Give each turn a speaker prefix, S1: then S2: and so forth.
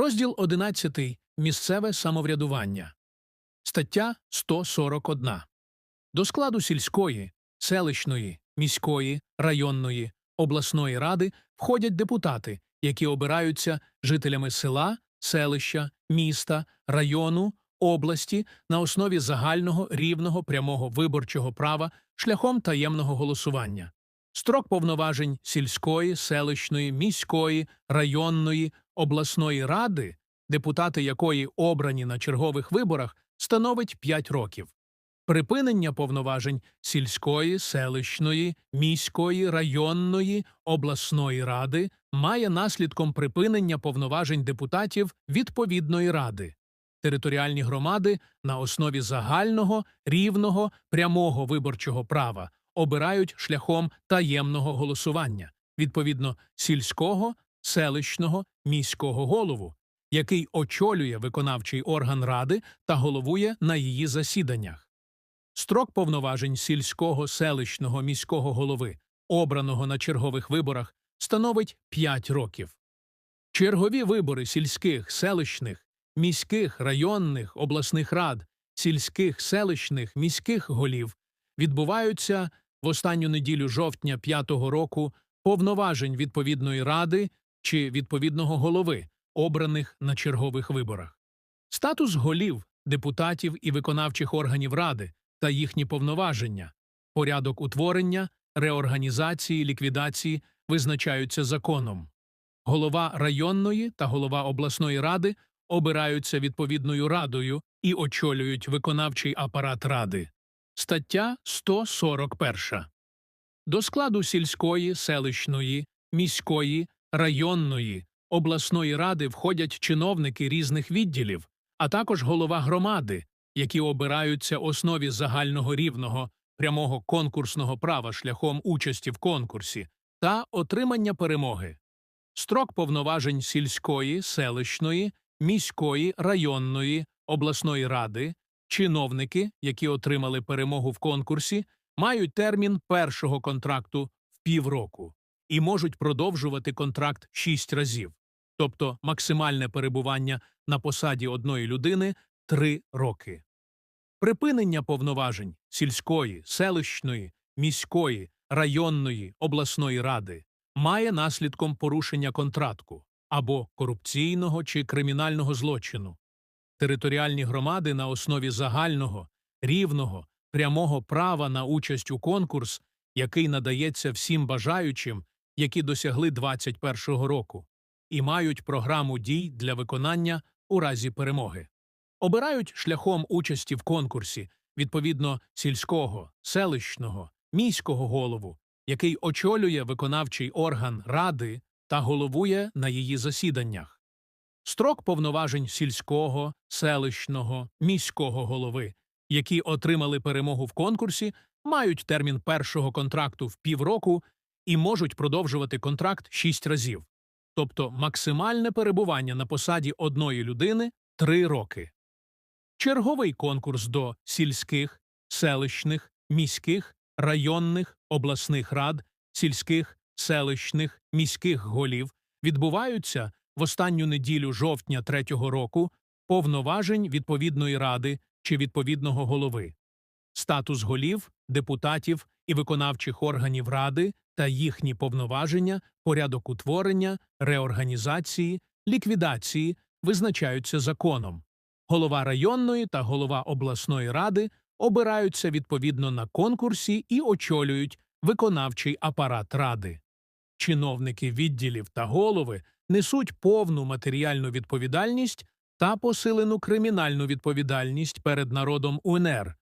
S1: Розділ 11. Місцеве самоврядування. Стаття 141. До складу сільської, селищної, міської, районної, обласної ради входять депутати, які обираються жителями села, селища, міста, району, області на основі загального рівного прямого виборчого права шляхом таємного голосування. Строк повноважень сільської, селищної, міської, районної, обласної ради, депутати якої обрані на чергових виборах, становить 5 років. Припинення повноважень сільської, селищної, міської, районної, обласної ради має наслідком припинення повноважень депутатів відповідної ради. Територіальні громади на основі загального, рівного, прямого виборчого права обирають шляхом таємного голосування, відповідно сільського, селищного, міського голову, який очолює виконавчий орган ради та головує на її засіданнях. Строк повноважень сільського, селищного, міського голови, обраного на чергових виборах, становить 5 років. Чергові вибори сільських, селищних, міських, районних, обласних рад, сільських, селищних, міських голів відбуваються в останню неділю жовтня п'ятого року повноважень відповідної ради чи відповідного голови, обраних на чергових виборах. Статус голів, депутатів і виконавчих органів ради та їхні повноваження, порядок утворення, реорганізації, ліквідації визначаються законом. Голова районної та голова обласної ради обираються відповідною радою і очолюють виконавчий апарат ради. Стаття 141. До складу сільської, селищної, міської, районної, обласної ради входять чиновники різних відділів, а також голова громади, які обираються основі загального рівного прямого конкурсного права шляхом участі в конкурсі та отримання перемоги. Строк повноважень сільської, селищної, міської, районної, обласної ради, чиновники, які отримали перемогу в конкурсі, мають термін першого контракту в півроку і можуть продовжувати контракт шість разів, тобто максимальне перебування на посаді одної людини три роки. Припинення повноважень сільської, селищної, міської, районної, обласної ради має наслідком порушення контракту або корупційного чи кримінального злочину. Територіальні громади на основі загального, рівного, прямого права на участь у конкурс, який надається всім бажаючим, які досягли 21-го року, і мають програму дій для виконання у разі перемоги. Обирають шляхом участі в конкурсі відповідно сільського, селищного, міського голову, який очолює виконавчий орган ради та головує на її засіданнях. Строк повноважень сільського, селищного, міського голови, які отримали перемогу в конкурсі, мають термін першого контракту в півроку і можуть продовжувати контракт шість разів, тобто максимальне перебування на посаді одної людини три роки. Черговий конкурс до сільських, селищних, міських, районних, обласних рад, сільських, селищних, міських голів відбуваються в останню неділю жовтня третього року повноважень відповідної ради чи відповідного голови. Статус голів, депутатів і виконавчих органів ради та їхні повноваження, порядок утворення, реорганізації, ліквідації визначаються законом. Голова районної та голова обласної ради обираються відповідно на конкурсі і очолюють виконавчий апарат ради. Чиновники відділів та голови несуть повну матеріальну відповідальність та посилену кримінальну відповідальність перед народом УНР